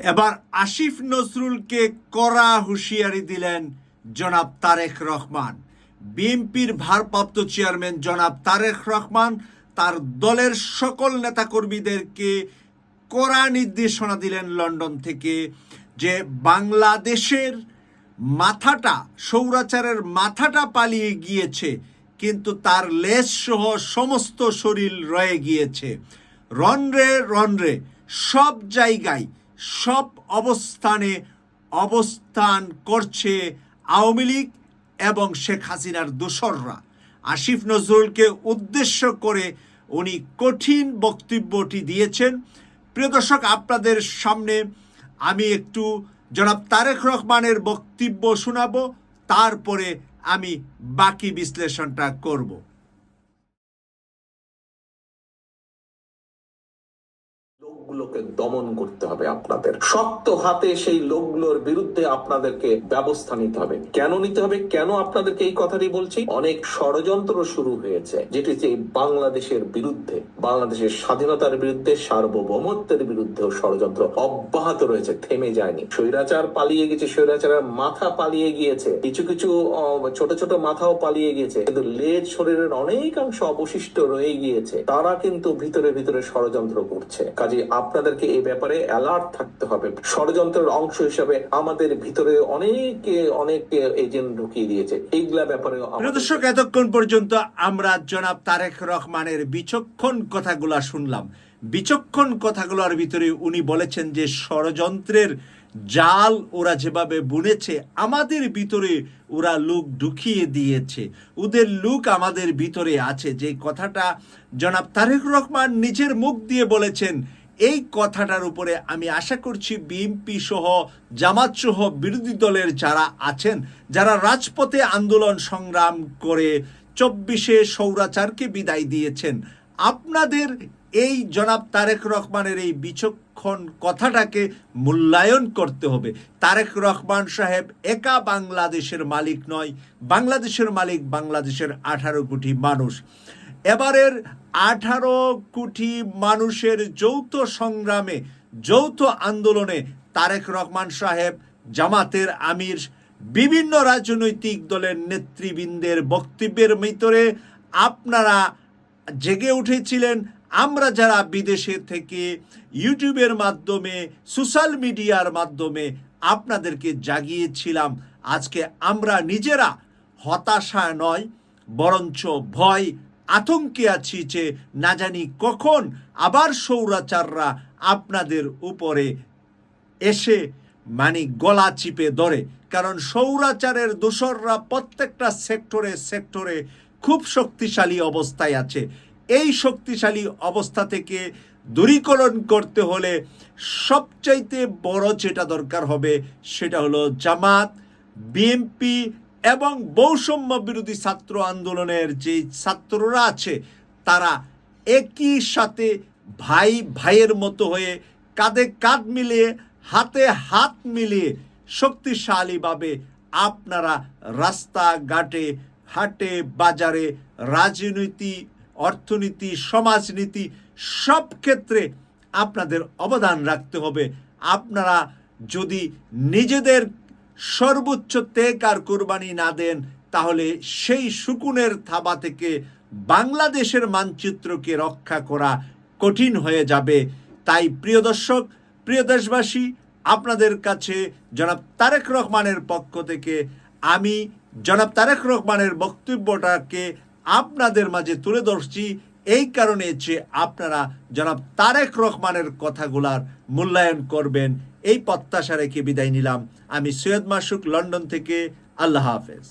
এবার আসিফ নজরুলকে কড়া হুঁশিয়ারি দিলেন জনাব তারেক রহমান। বিএনপির ভারপ্রাপ্ত চেয়ারম্যান জনাব তারেক রহমান তার দলের সকল নেতাকর্মীদেরকে কড়া নির্দেশনা দিলেন লন্ডন থেকে যে বাংলাদেশের মাথাটা, সৌরাচারের মাথাটা পালিয়ে গিয়েছে, কিন্তু তার লেজ সহ সমস্ত শরীর রয়ে গিয়েছে। রনরে রনরে সব জায়গায় সব অবস্থানে অবস্থান করছে আওয়ামী লীগ এবং শেখ হাসিনার দোসররা। আসিফ নজরুলকে উদ্দেশ্য করে উনি কঠিন বক্তব্যটি দিয়েছেন। প্রিয় দর্শক, আপনাদের সামনে আমি একটু জনাব তারেক রহমানের বক্তব্য শোনাবো, তারপরে আমি বাকি বিশ্লেষণটা করব। লোকগুলোকে দমন করতে হবে আপনাদের। শক্ত হাতে সেই লোকগুলোর বিরুদ্ধে আপনাদেরকে ব্যবস্থা নিতে হবে। কেন নিতে হবে? কেন আপনাদেরকে এই কথাটি বলছি? অনেক ষড়যন্ত্র শুরু হয়েছে, যেটি যে বাংলাদেশের বিরুদ্ধে, বাংলাদেশের স্বাধীনতার বিরুদ্ধে, সার্বভৌমত্বের বিরুদ্ধেও ষড়যন্ত্র অব্যাহত রয়েছে, থেমে যায়নি। স্বৈরাচার পালিয়ে গেছে, স্বৈরাচারের মাথা পালিয়ে গিয়েছে। কিছু কিছু ছোট ছোট মাথাও পালিয়ে গিয়েছে, কিন্তু লেজ শরীরের অনেকাংশ অবশিষ্ট রয়ে গিয়েছে। তারা কিন্তু ভিতরে ভিতরে ষড়যন্ত্র করছে। কাজে আপনাদেরকে এই ব্যাপারে অ্যালার্ট থাকতে হবে। ষড়যন্ত্রের অংশ হিসাবে আমাদের ভিতরে অনেকে, অনেক এজেন্ট ঢুকিয়ে দিয়েছে। এইগুলা ব্যাপারে দর্শক, এতক্ষণ পর্যন্ত আমরা জনাব তারেক রহমানের বিচক্ষণ কথাগুলা শুনলাম। বিচক্ষণ কথাগুলোর ভিতরে উনি বলেছেন যে, ষড়যন্ত্রের জাল ওরা যেভাবে বুনেছে, আমাদের ভিতরে ওরা লুক ঢুকিয়ে দিয়েছে। ওদের লুক আমাদের ভিতরে আছে। যে কথাটা জনাব তারেক রহমান নিজের মুখ দিয়ে বলেছেন এই কথাটার উপরে আমি আশা করছি বিএনপি সহ, জামাত সহ বিরোধী দলের যারা আছেন, যারা রাজপথে আন্দোলন সংগ্রাম করে চব্বিশে সৌরাচারকে বিদায় দিয়েছেন, আপনাদের এই জনাব তারেক রহমানের এই বিচক্ষণ কথাটাকে মূল্যায়ন করতে হবে। তারেক রহমান সাহেব একা বাংলাদেশের মালিক নয়, বাংলাদেশের মালিক বাংলাদেশের আঠারো কোটি মানুষ। এবারের আঠারো কোটি মানুষের যৌথ সংগ্রামে, যৌথ আন্দোলনে তারেক রহমান সাহেব, জামাতের আমির, বিভিন্ন রাজনৈতিক দলের নেতৃবৃন্দের বক্তব্যের ভিতরে আপনারা জেগে উঠেছিলেন। আমরা যারা বিদেশে থেকে ইউটিউবের মাধ্যমে, সোশ্যাল মিডিয়ার মাধ্যমে আপনাদেরকে জাগিয়েছিলাম, আজকে আমরা নিজেরা হতাশা নয়, বরঞ্চ ভয় আতঙ্কে আছি যে না জানি কখন আবার সৌরাচাররা আপনাদের উপরে এসে মানে গলা চিপে ধরে। কারণ সৌরাচারের দোসররা প্রত্যেকটা সেক্টরে সেক্টরে খুব শক্তিশালী অবস্থায় আছে। এই শক্তিশালী অবস্থা থেকে দূরীকরণ করতে হলে সবচাইতে বড় যেটা দরকার হবে সেটা হলো জামাত বিএমপি এবং বৈষম্য বিরোধী ছাত্র আন্দোলনের যে ছাত্ররা আছে, তারা একই সাথে ভাই ভাইয়ের মতো হয়ে কাঁধে কাঁধ মিলিয়ে, হাতে হাত মিলিয়ে শক্তিশালীভাবে আপনারা রাস্তাঘাটে, হাটে, বাজারে, রাজনীতি, অর্থনীতি, সমাজনীতি সব ক্ষেত্রে আপনাদের অবদান রাখতে হবে। আপনারা যদি নিজেদের সর্বোচ্চ ত্যাগ আর কোরবানি না দেন, তাহলে সেই সুকুনের থাবা থেকে বাংলাদেশের মানচিত্রকে রক্ষা করা কঠিন হয়ে যাবে। তাই প্রিয় দর্শক, প্রিয় দেশবাসী, আপনাদের কাছে জনাব তারেক রহমানের পক্ষ থেকে আমি জনাব তারেক রহমানের বক্তব্যটাকে আপনাদের মাঝে তুলে ধরছি। এই কারণে যে আপনারা জনাব তারেক রহমানের কথাগুলার মূল্যায়ন করবেন, এই প্রত্যাশা রেখে বিদায় নিলাম। আমি সৈয়দ মাসুক, লন্ডন থেকে। আল্লাহ হাফেজ।